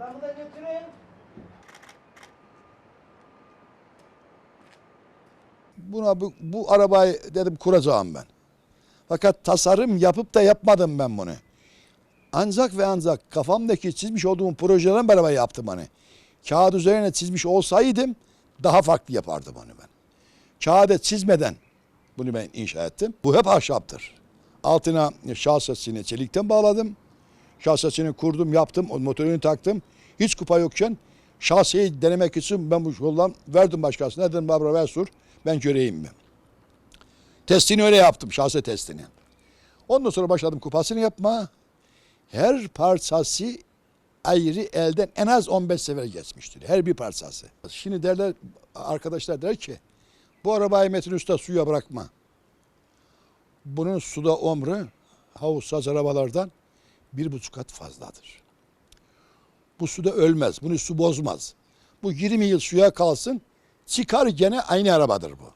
Adamı da götürün. Buna bu, bu arabayı dedim kuracağım ben. Fakat tasarım yapıp da yapmadım ben bunu. Ancak ve ancak kafamdaki çizmiş olduğum projeden beraber yaptım hani. Kağıt üzerine çizmiş olsaydım daha farklı yapardım onu ben. Kağıda çizmeden bunu ben inşa ettim. Bu hep ahşaptır. Altına şahsesini çelikten bağladım. Şahsesini kurdum, yaptım, motorunu taktım. Hiç kupa yokken şahseyi denemek için ben bu yoldan verdim başkasına. Dedim Barbara ver sür, ben göreyim ben. Testini öyle yaptım, şahse testini. Ondan sonra başladım kupasını yapma. Her parçası ayrı elden en az 15 sefer geçmiştir. Her bir parçası. Şimdi derler, arkadaşlar der ki, bu arabayı Metin Usta suya bırakma. Bunun suda ömrü havuzsaz arabalardan bir buçuk kat fazladır. Bu suda ölmez. Bunu su bozmaz. Bu 20 yıl suya kalsın çıkar gene aynı arabadır bu.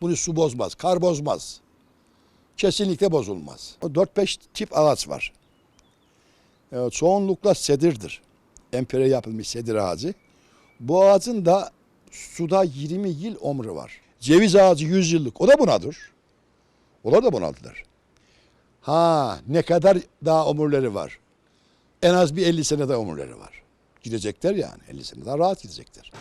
Bunu su bozmaz, kar bozmaz. Kesinlikle bozulmaz. O 4-5 tip ağaç var. Ee, çoğunlukla sedirdir. Empere yapılmış sedir ağacı. Bu ağacın da suda 20 yıl ömrü var. Ceviz ağacı 100 yıllık. O da bunadır. Onlar da bunadılar. Ha ne kadar daha ömürleri var. En az bir 50 sene daha ömürleri var. Gidecekler yani 50 sene daha rahat gidecekler.